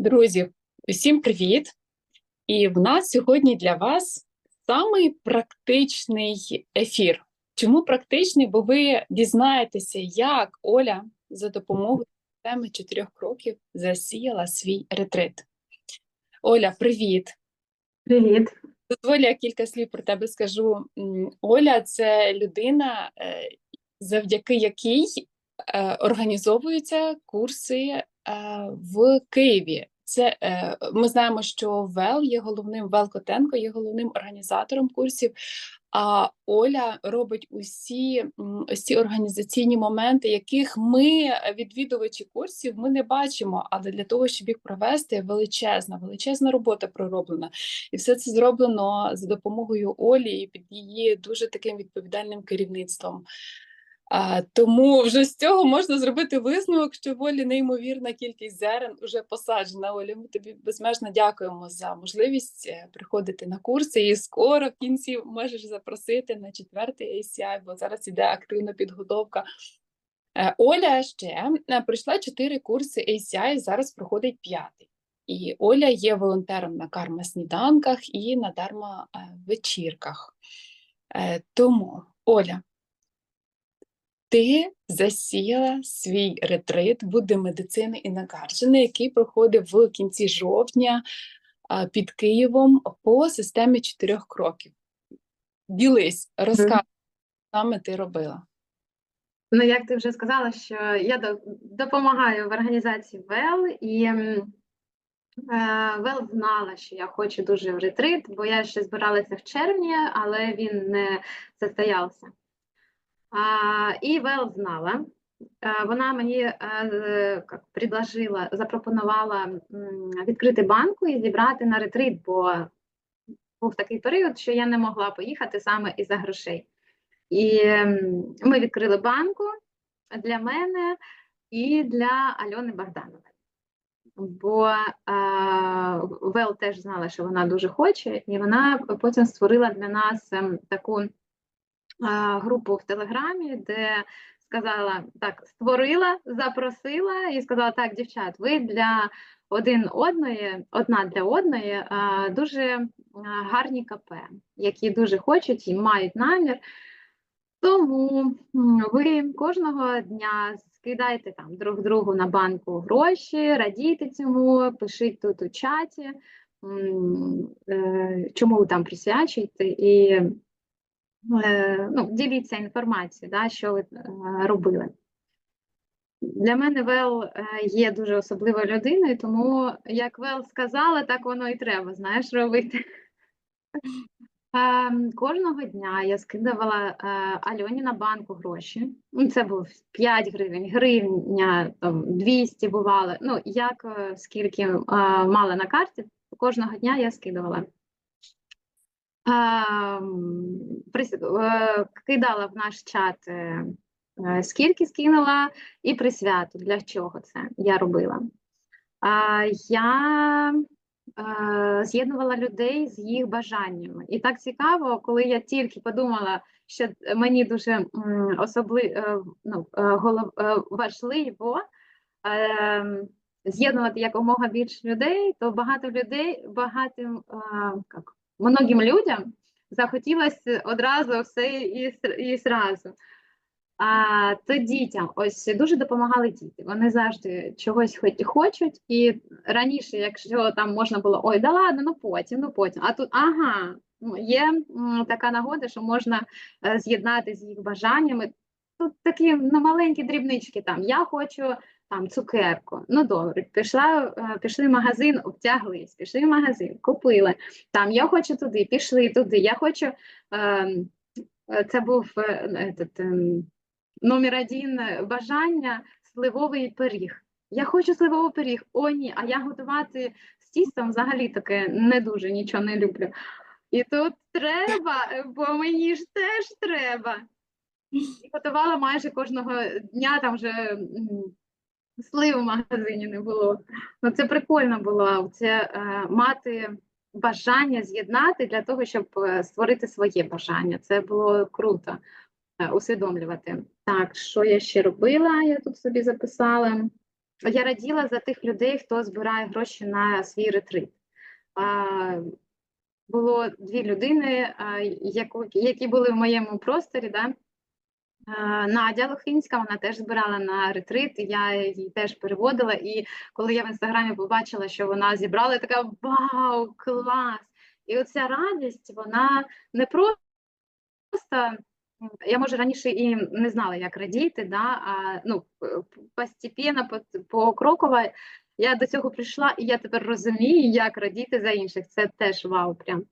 Друзі, усім привіт! І в нас сьогодні для вас самий практичний ефір. Чому практичний? Бо ви дізнаєтеся, як Оля за допомогою системи чотирьох кроків засіяла свій ретрит. Оля, привіт! Привіт. Дозволь, я кілька слів про тебе скажу. Оля це людина, е, завдяки якій е, організовуються курси е, в Києві. Це е, ми знаємо, що ВЕЛ є головним, ВЕЛ Котенко є головним організатором курсів. А Оля робить усі ось ці організаційні моменти, яких ми, відвідувачі курсів, ми не бачимо. Але для того, щоб їх провести, величезна, величезна робота пророблена. І все це зроблено за допомогою Олі і під її дуже таким відповідальним керівництвом. А, тому вже з цього можна зробити висновок, що в Олі неймовірна кількість зерен вже посаджена. Оля, ми тобі безмежно дякуємо за можливість е, приходити на курси. І скоро в кінці можеш запросити на четвертий ACI, бо зараз іде активна підготовка. Е, Оля ще е, пройшла чотири курси ACI, зараз проходить п'ятий. І Оля є волонтером на карма-сніданках і на дарма-вечірках. Тому, Оля, ти засіяла свій ретрит Будди медицини і Нагарджини, який проходив в кінці жовтня під Києвом по системі чотирьох кроків. Ділись, розказуй, що саме ти робила. Ну, як ти вже сказала, що я допомагаю в організації ВЕЛ, і е, ВЕЛ знала, що я хочу дуже в ретрит, бо я ще збиралася в червні, але він не состоявся. А, і ВЕЛ знала. Е, Вона мені е, з- як предложила, запропонувала відкрити банку і зібрати на ретрит, бо був такий період, що я не могла поїхати саме із-за грошей. І ми відкрили банку для мене і для Альони Богданової. Бо е, Вел теж знала, що вона дуже хоче, і вона потім створила для нас ем, таку е, групу в Телеграмі, де сказала так, створила, запросила і сказала: так, дівчат, ви для один одної, одна для одної, дуже гарні КП, які дуже хочуть і мають намір. Тому ви кожного дня скидайте там друг другу на банку гроші, радійте цьому, пишіть тут у чаті, е, чому ви там присвячуєте, і ну, діліться інформацією, да, що ви е, робили. Для мене Вел е, є дуже особливою людиною, тому як Вел сказала, так воно і треба, знаєш, робити. Кожного дня я скидувала е, Альоні на банку гроші. Ну, Це був 5 гривень, гривня, 200 бувало. Ну, як е, скільки е, мала на карті, кожного дня я скидувала. Ем, е, Кидала в наш чат, е, е, скільки скинула, і присвяту. Для чого це я робила. Я з'єднувала людей з їх бажаннями. І так цікаво, коли я тільки подумала, що мені дуже м, особли, е, ну, важливо е, з'єднувати якомога більше людей, то багато людей, багатим як, многим людям захотілося одразу все і, і зразу. А то дітям ось дуже допомагали діти. Вони завжди чогось хоч хочуть. І раніше, якщо там можна було ой, да ладно, ну потім, ну потім. А тут ага, ну, є така нагода, що можна е, з'єднати з їх бажаннями. Тут такі ну, маленькі дрібнички. Там я хочу там цукерку. Ну добре, пішла, е, пішли в магазин, обтяглись, пішли в магазин, купили. Там я хочу туди, пішли туди. Я хочу. ем, е, це був е, этот, ем, номер один бажання сливовий пиріг. Я хочу сливовий пиріг. О, ні, а я готувати з тістом взагалі таке не дуже нічого не люблю. І тут треба, бо мені ж теж треба. І готувала майже кожного дня, там вже слив в магазині не було. Ну це прикольно було. Це е, мати бажання з'єднати для того, щоб е, створити своє бажання. Це було круто е, усвідомлювати. Так, що я ще робила? Я тут собі записала. я раділа за тих людей, хто збирає гроші на свій ретрит. А, було дві людини, яку- які були в моєму просторі. Да? А, Надя Лохинська, вона теж збирала на ретрит, я її теж переводила. І коли я в інстаграмі побачила, що вона зібрала, я така вау, клас! І оця радість, вона не просто. Я може раніше і не знала, як радіти, да, а ну постепенно, по- покроково я до цього прийшла, і я тепер розумію, як радіти за інших. Це теж вау, прям.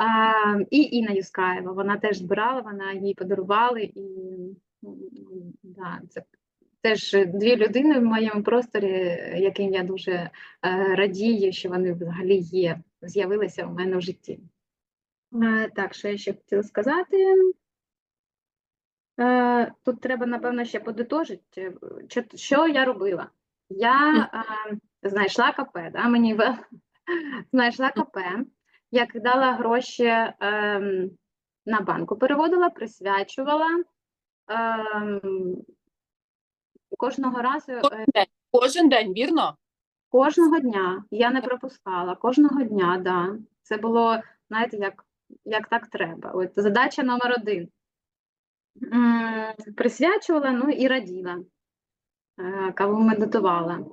А, і Інна Юскаєва, вона теж збирала, вона їй подарували, і м, да, це теж дві людини в моєму просторі, яким я дуже е, радію, що вони взагалі є, з'явилися у мене в житті. Е, так, що я ще хотіла сказати. Е, Тут треба, напевно, ще подитожити, що, я робила. Я знайшла КП, да, мені знайшла КП, я кидала гроші ем, на банку, переводила, присвячувала. Ем, кожного разу, е, Кожен день, кожен день, вірно? кожного дня я не пропускала, кожного дня, да. Це було, знаєте, як, як так треба. От задача номер один. Присвячувала, ну і раділа, е, кого медитувала.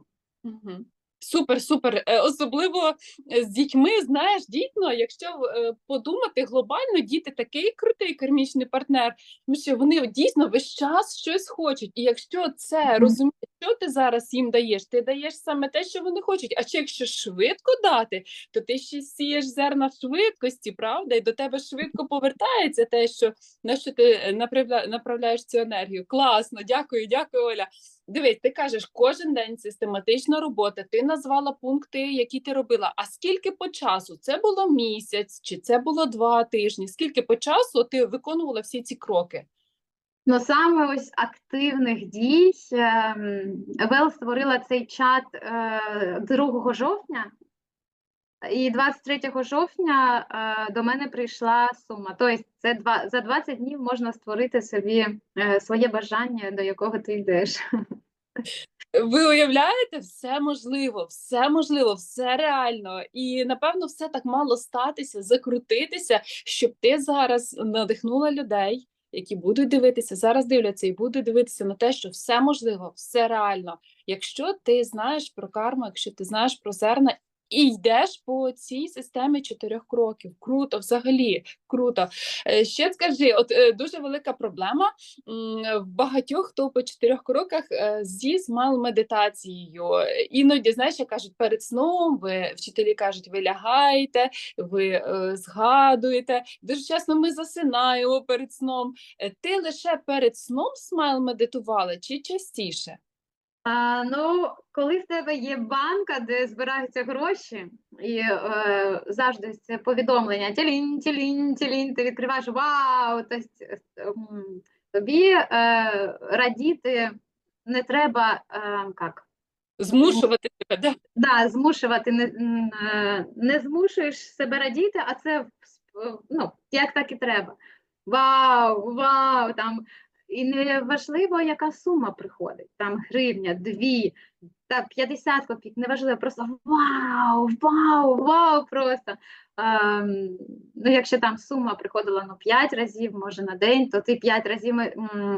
Мгм. Супер, супер. Е, Особливо е, з дітьми, знаєш, дійсно, якщо е, подумати глобально, діти такий крутий кармічний партнер, тому що вони дійсно весь час щось хочуть. І якщо це Мгм. Що ти зараз їм даєш, ти даєш саме те, що вони хочуть. А ще якщо швидко дати, то ти ще сієш зерна швидкості, правда? І до тебе швидко повертається те, що на що ти е, направляєш цю енергію. Класно, дякую, дякую, Оля. Дивись, ти кажеш, кожен день систематична робота. Ти назвала пункти, які ти робила. А скільки по часу? Це було місяць, чи це було два тижні? Скільки по часу ти виконувала всі ці кроки? Ну, саме ось активних дій. ем, Вел створила цей чат е, 2 жовтня, і 23 жовтня е, до мене прийшла сума. Тобто це два, за 20 днів можна створити собі е, своє бажання, до якого ти йдеш. Ви уявляєте, все можливо, все можливо, все реально. І напевно, все так мало статися, закрутитися, щоб ти зараз надихнула людей, які будуть дивитися, зараз дивляться і будуть дивитися на те, що все можливо, все реально. Якщо ти знаєш про карму, якщо ти знаєш про зерна. І йдеш по цій системі чотирьох кроків. Круто, взагалі, круто. Е, Ще скажи, от е, дуже велика проблема в багатьох, хто по чотирьох кроках е, зі смайл медитацією. Іноді, знаєш, як кажуть, перед сном ви вчителі кажуть, ви лягаєте, ви згадуєте. Дуже часто ми засинаємо перед сном. Ти лише перед сном смайл медитувала чи частіше? А, ну, коли в тебе є банка, де збираються гроші, і е, завжди це повідомлення тілінь, тілінь, тілінь, ти відкриваєш вау, тобто, тобі е, радіти не треба е, як, Змушувати тебе, да? да, змушувати, не, е, не змушуєш себе радіти, а це ну, як так і треба. Вау, вау, там. І не важливо, яка сума приходить, там гривня, дві, та 50 копійок, неважливо, просто вау, вау, вау, просто. Ем, ну, якщо там сума приходила ну, 5 разів, може на день, то ти 5 разів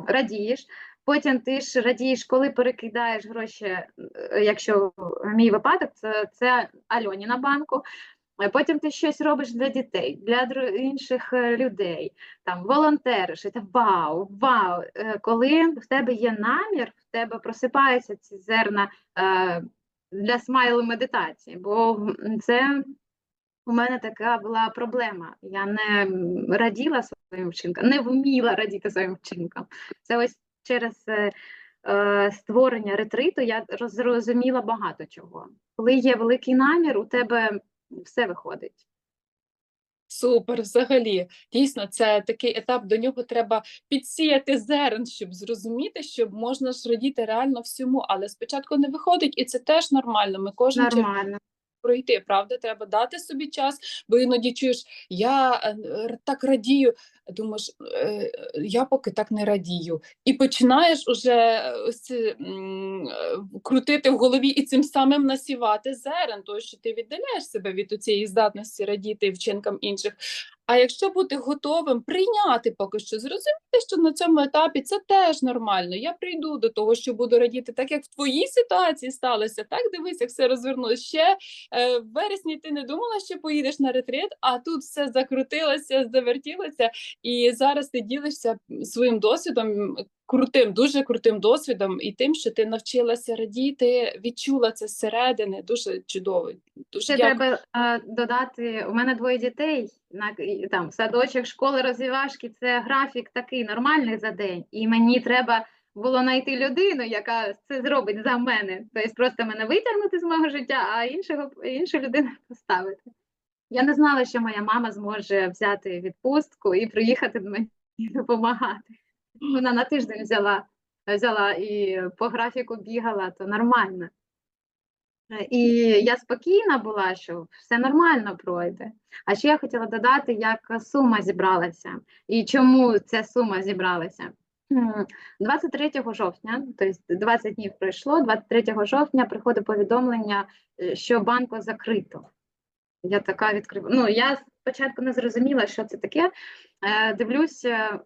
радієш. Потім ти ж радієш, коли перекидаєш гроші, е, якщо мій випадок, це, це Альоні на банку. Потім ти щось робиш для дітей, для інших е, людей, там волонтериш, і ти вау, вау. Е, Коли в тебе є намір, в тебе просипаються ці зерна е, для смайл медитації, бо це у мене така була проблема. Я не раділа своїм вчинкам, не вміла радіти своїм вчинкам. Це ось через створення ретриту я роз- зрозуміла багато чого. Коли є великий намір, у тебе все виходить. Супер, взагалі. Дійсно, це такий етап, до нього треба підсіяти зерн, щоб зрозуміти, що можна ж радіти реально всьому, але спочатку не виходить, і це теж нормально. Ми кожен Нормально. Пройти, правда? Треба дати собі час, бо іноді чуєш, я е, так радію. думаєш, е, я поки так не радію. І починаєш уже ось е, крутити в голові і цим самим насівати зерен, тому що ти віддаляєш себе від цієї здатності радіти вчинкам інших. А якщо бути готовим прийняти поки що, зрозуміти, що на цьому етапі це теж нормально. Я прийду до того, що буду радіти, так як в твоїй ситуації сталося. Так дивись, як все розвернулося. Ще в вересні ти не думала, що поїдеш на ретрит, а тут все закрутилося, завертілося, і зараз ти ділишся своїм досвідом. Крутим, дуже крутим досвідом, і тим, що ти навчилася радіти, відчула це зсередини. Дуже чудово. Дуже Ще дякую. треба е, додати, у мене двоє дітей, на, там, садочок, школи, розвивашки, це графік такий нормальний за день, і мені треба було знайти людину, яка це зробить за мене. Тобто просто мене витягнути з мого життя, а іншого, іншу людину поставити. Я не знала, що моя мама зможе взяти відпустку і приїхати до мене допомагати. Вона на тиждень взяла, взяла і по графіку бігала, то нормально. І я спокійна була, що все нормально пройде. А ще я хотіла додати, як сума зібралася і чому ця сума зібралася. М, 23 жовтня, тобто 20 днів пройшло, 23 жовтня приходить повідомлення, е, що банку закрито. Я така відкрив. Ну, я спочатку не зрозуміла, що це таке. Е, Дивлюся,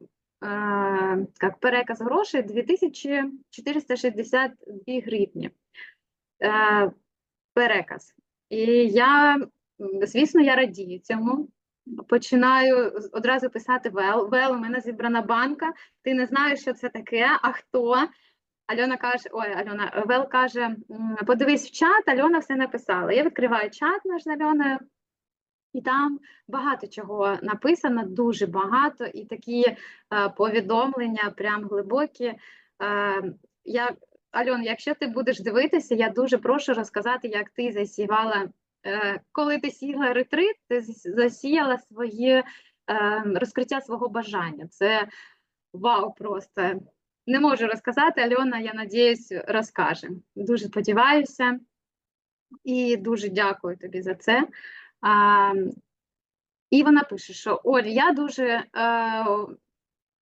е, як переказ грошей 2462 гривні. Е, переказ. І я, звісно, я радію цьому. Починаю одразу писати Вел. Вел, у мене зібрана банка. Ти не знаєш, що це таке, а хто? Альона каже: ой, Альона, Вел каже: подивись в чат, Альона все написала. Я відкриваю чат наш з Альоною, і там багато чого написано, дуже багато, і такі е, повідомлення, прям глибокі. Е, я, Альон, якщо ти будеш дивитися, я дуже прошу розказати, як ти засівала, коли ти сіла ретрит, ти засіяла своє е, розкриття свого бажання. Це вау, просто не можу розказати. Альона, я надіюсь, розкаже. Дуже сподіваюся і дуже дякую тобі за це. А, і вона пише, що Оль, я дуже е,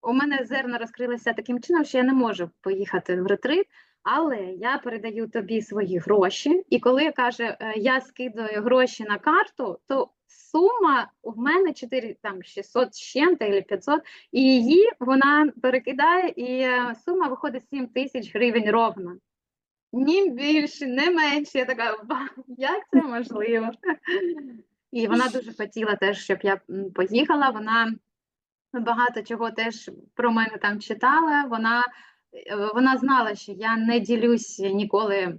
у мене зерна розкрилися таким чином, що я не можу поїхати в ретрит, але я передаю тобі свої гроші. І коли каже, е, я скидаю гроші на карту, то сума в мене 4, там 600 з чим-то, або 500, і її вона перекидає, і е, сума виходить 7 тисяч гривень ровно. Ні більше, не менше. Я така, як це можливо? І вона дуже хотіла теж, щоб я поїхала. Вона багато чого теж про мене там читала. Вона, вона знала, що я не ділюсь ніколи е,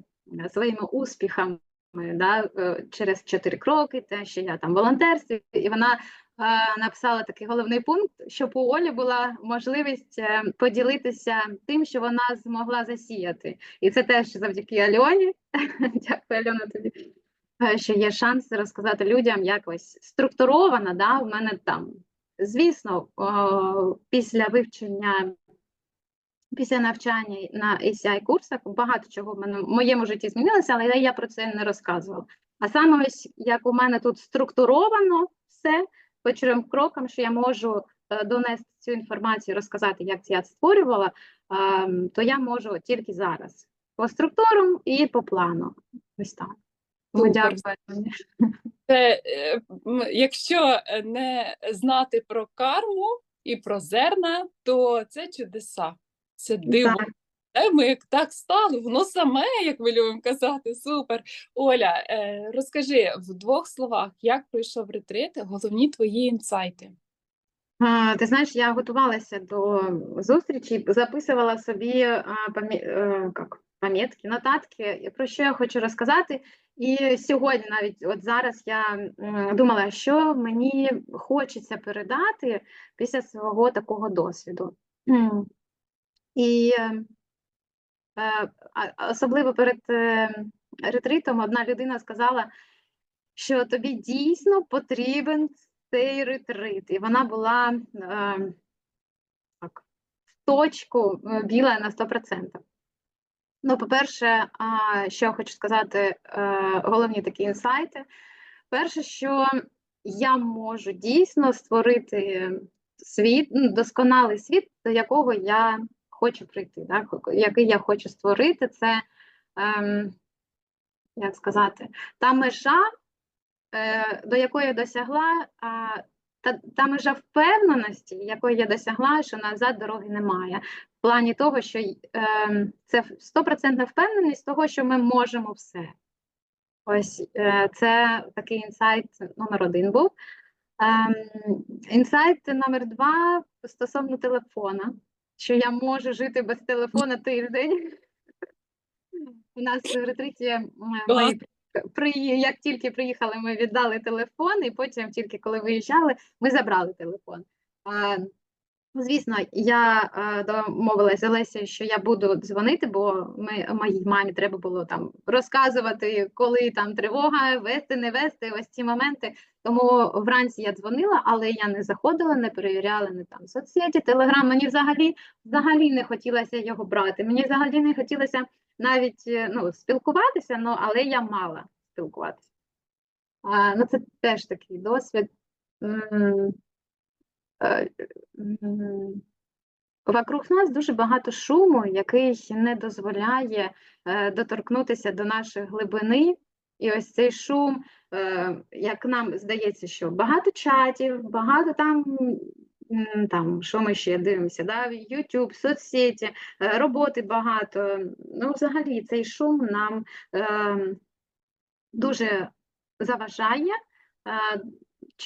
своїми успіхами да, е, через чотири кроки, те, що я там волонтерстві, і вона е, написала такий головний пункт, щоб у Олі була можливість е, поділитися тим, що вона змогла засіяти. І це теж завдяки Альоні. Дякую, Альона, тобі. е, Що є шанс розказати людям якось структуровано, да, у мене там Звісно, о, після вивчення, після навчання на ACI курсах багато чого в мене в моєму житті змінилося, але я про це не розказувала. А саме ось як у мене тут структуровано все по чотирьом крокам, що я можу е, донести цю інформацію, розказати, як це я створювала, ем, то я можу тільки зараз. По структурам і по плану. Ось так. Дякую. Це, е, якщо не знати про карму і про зерна, то це чудеса, це диво. Е, Ми як так стало, воно саме, як ми любимо казати. Супер. Оля, е, розкажи в двох словах, як пройшов ретрит, головні твої інсайти. Ти знаєш, я готувалася до зустрічі, записувала собі е, як, пам'ятки, нотатки, про що я хочу розказати. І сьогодні, навіть от зараз, я думала, що мені хочеться передати після свого такого досвіду. І е, особливо перед е, ретритом одна людина сказала, що тобі дійсно потрібен цей ретрит. І вона була е, так, в точку біла на 100%. Ну, по-перше, що я хочу сказати, головні такі інсайти. Перше, що я можу дійсно створити світ, ну, досконалий світ, до якого я хочу прийти, так? який я хочу створити, це, ем, як сказати, та межа, е, до якої я досягла, а, та, та межа впевненості, якої я досягла, що назад дороги немає. В плані того, що ем, це стопроцентна впевненість того, що ми можемо все. Ось е, це такий інсайт номер один був. Ем, інсайт номер два стосовно телефона, що я можу жити без телефона тиждень. У нас в ретриті ми при, як тільки приїхали, ми віддали телефон, і потім, тільки коли виїжджали, ми забрали телефон. А, Звісно, я е, домовилася з Олесією, що я буду дзвонити, бо ми моїй мамі треба було там розказувати, коли там тривога, вести, не вести, ось ці моменти. Тому вранці я дзвонила, але я не заходила, не перевіряла не там соцсеті, телеграм. Мені взагалі взагалі не хотілося його брати. Мені взагалі не хотілося навіть е, ну, спілкуватися, ну, але я мала спілкуватися. А, ну, Це теж такий досвід. Е, Вокруг нас дуже багато шуму, який не дозволяє е, доторкнутися до нашої глибини. І ось цей шум, як нам здається, що багато чатів, багато там, там що ми ще дивимося, да? YouTube, соцсеті, е, роботи багато. Ну, взагалі, цей шум нам е, дуже заважає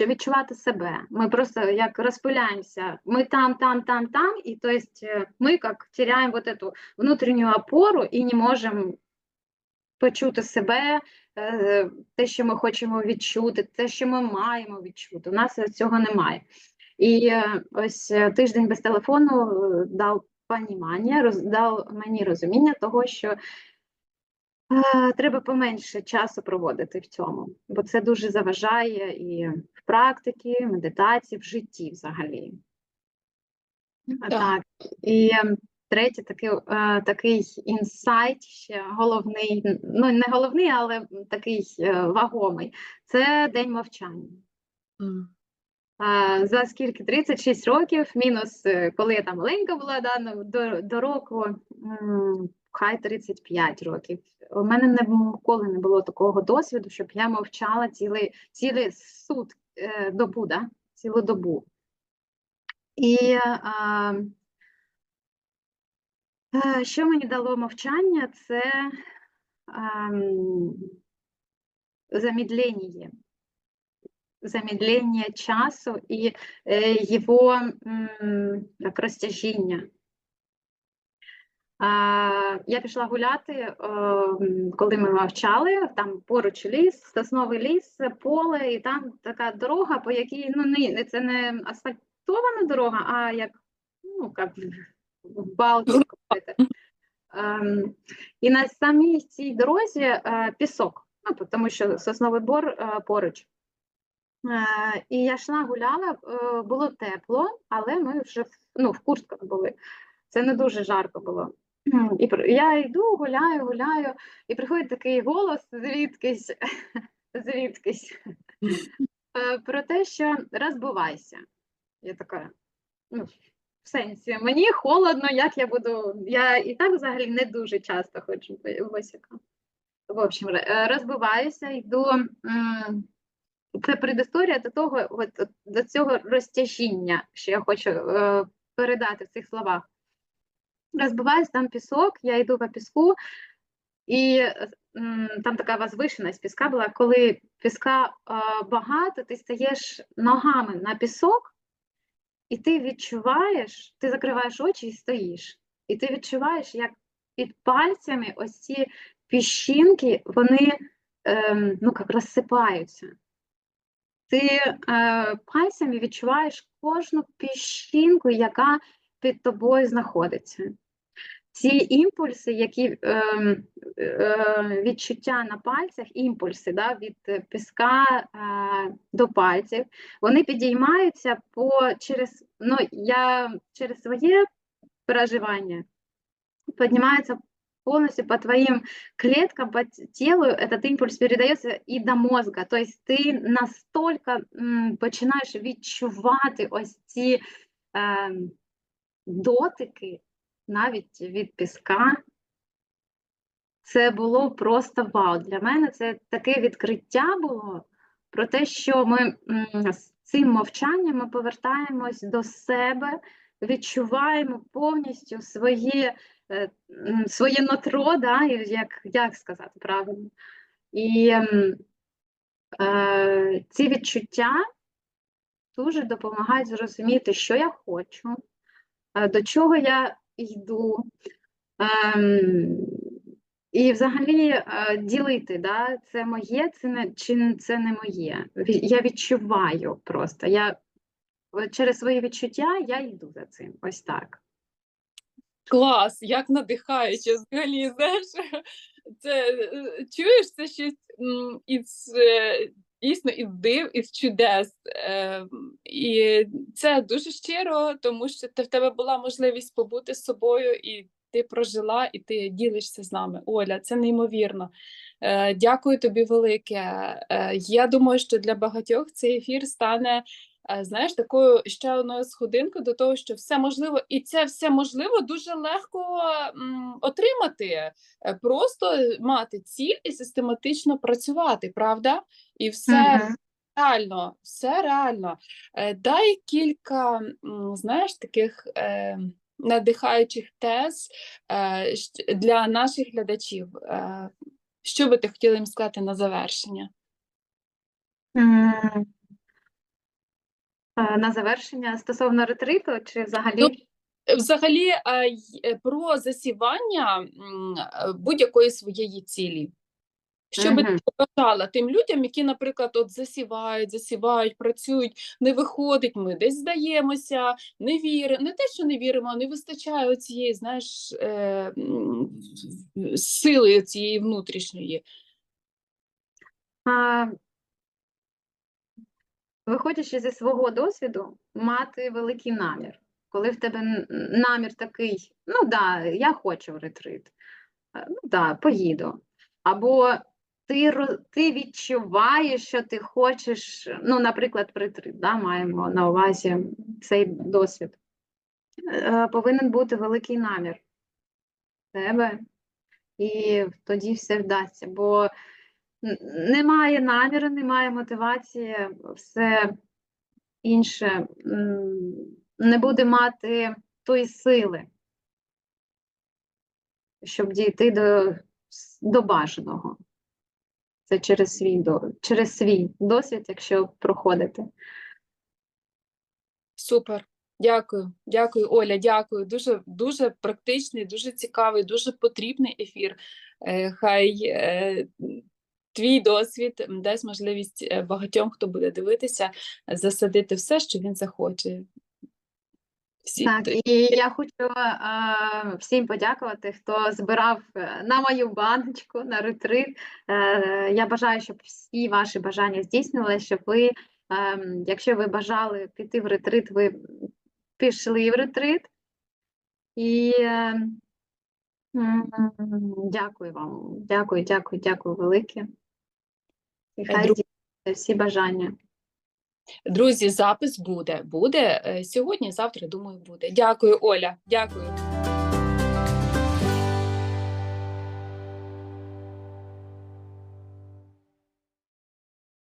е, відчувати себе. Ми просто як розпиляємося, ми там, там, там, там, і то есть е, ми як теряємо вот эту внутрішню опору і не можемо почути себе, е, те, що ми хочемо відчути, те, що ми маємо відчути. У нас цього немає. І е, ось е, тиждень без телефону дав понімання, роз, дав мені розуміння того, що е, треба поменше часу проводити в цьому, бо це дуже заважає і в практиці, медитації, в житті взагалі. Так. Так, і ем, третє, такий, е, такий інсайт, ще головний, ну не головний, але такий е, вагомий, це день мовчання. М. А, за скільки? 36 років, мінус, е, коли я там маленька була, да, ну, до, до року, м, хай 35 років. У мене не, ніколи не було такого досвіду, щоб я мовчала цілий, цілий суд, е, добу, да? цілу добу. І е, що мені дало мовчання, це ам, замедление. Замедление часу і е, його як розтяжіння. А, я пішла гуляти, е, коли ми мовчали, там поруч ліс, сосновий ліс, поле, і там така дорога, по якій ну не це не асфальтована дорога, а як ну як Ем, і на самій цій дорозі е, пісок, ну, тому що сосновий бор е, поруч. І я йшла, гуляла, було тепло, але ми вже в- ну, в куртках були. Це не дуже жарко було. І я йду, гуляю, гуляю, і приходить такий голос звідкись, звідкись, про те, що розбивайся. Я така, ну, в сенсі, мені холодно, як я буду. Я і так взагалі не дуже часто ходжу бо- босика. В общем, е, розбиваюся, йду. Це предісторія до того, от, до цього розтяжіння, що я хочу е, передати в цих словах. Розбиваюсь, там пісок, я йду по піску, і там така возвишеність піска була. Коли піска е, багато, ти стаєш ногами на пісок, і ти відчуваєш, ти закриваєш очі і стоїш. І ти відчуваєш, як під пальцями ось ці піщинки, вони ем, ну, як розсипаються. Ти е, пальцями відчуваєш кожну піщинку, яка під тобою знаходиться. Ці імпульси, які ем, е, відчуття на пальцях, імпульси да, від е, піска е, до пальців, вони підіймаються по через, ну, я через своє переживання поднимается полностью по твоим клеткам, по т- телу, этот импульс передается і до мозга. Тобто ти настільки м, починаєш відчувати ось ці ем, дотики навіть від піска. Це було просто вау. Для мене це таке відкриття було про те, що ми з цим мовчанням ми повертаємось до себе, відчуваємо повністю своє, е, своє нутро, да, як, як сказати правильно. І е, ці відчуття дуже допомагають зрозуміти, що я хочу, е, до чого я йду. Ем, і взагалі е, ділити, да, це моє, це не, чи це не моє. Я відчуваю просто. Я, через свої відчуття я йду за цим. Ось так. Клас, як надихаюче взагалі, знаєш, це е, чуєш, це щось із е, дійсно із див, із чудес. Е, І це дуже щиро, тому що ти в тебе була можливість побути з собою, і ти прожила, і ти ділишся з нами. Оля, це неймовірно. Е, Дякую тобі велике. Е, Я думаю, що для багатьох цей ефір стане знаєш, такою ще одною сходинкою до того, що все можливо, і це все можливо дуже легко м, отримати, Е, просто мати ціль і систематично працювати, правда? І все Мгм. реально, все реально. Е, Дай кілька, знаєш, таких е, надихаючих тез е, для наших глядачів. Е, Що би ти хотіла їм сказати на завершення? Е, На завершення стосовно ретриту чи взагалі? Взагалі, е, про засівання е, будь-якої своєї цілі. Що би ти Мгм. побажала тим людям, які, наприклад, от засівають, засівають, працюють, не виходить, ми десь здаємося, не віримо, не те, що не віримо, не вистачає цієї, знаєш, е, сили цієї внутрішньої. Виходячи зі свого досвіду, мати великий намір. Коли в тебе намір такий, ну да, я хочу в ретрит, е, ну да, поїду. Або ти, ти відчуваєш, що ти хочеш, ну, наприклад, ретрит, да, маємо на увазі цей досвід. Е, Повинен бути великий намір в тебе, і тоді все вдасться. Бо немає наміру, немає мотивації, все інше не буде мати тої сили, щоб дійти до, до бажаного. Це через свій, через свій досвід, якщо проходити. Супер. Дякую, дякую, Оля. Дякую. Дуже дуже практичний, дуже цікавий, дуже потрібний ефір. Е, Хай е, твій досвід дасть можливість е, багатьом, хто буде дивитися, засадити все, що він захоче. Всі, Так, і я хочу е, всім подякувати, хто збирав е, на мою баночку, на ретрит. Е, я бажаю, щоб всі ваші бажання здійснилися, щоб ви, е, якщо ви бажали піти в ретрит, ви пішли в ретрит. І е, дякую вам. Дякую, дякую, дякую велике. І хай друг- здійсняться всі бажання. Друзі, запис буде. Буде е, сьогодні, завтра, думаю, буде. Дякую, Оля. Дякую.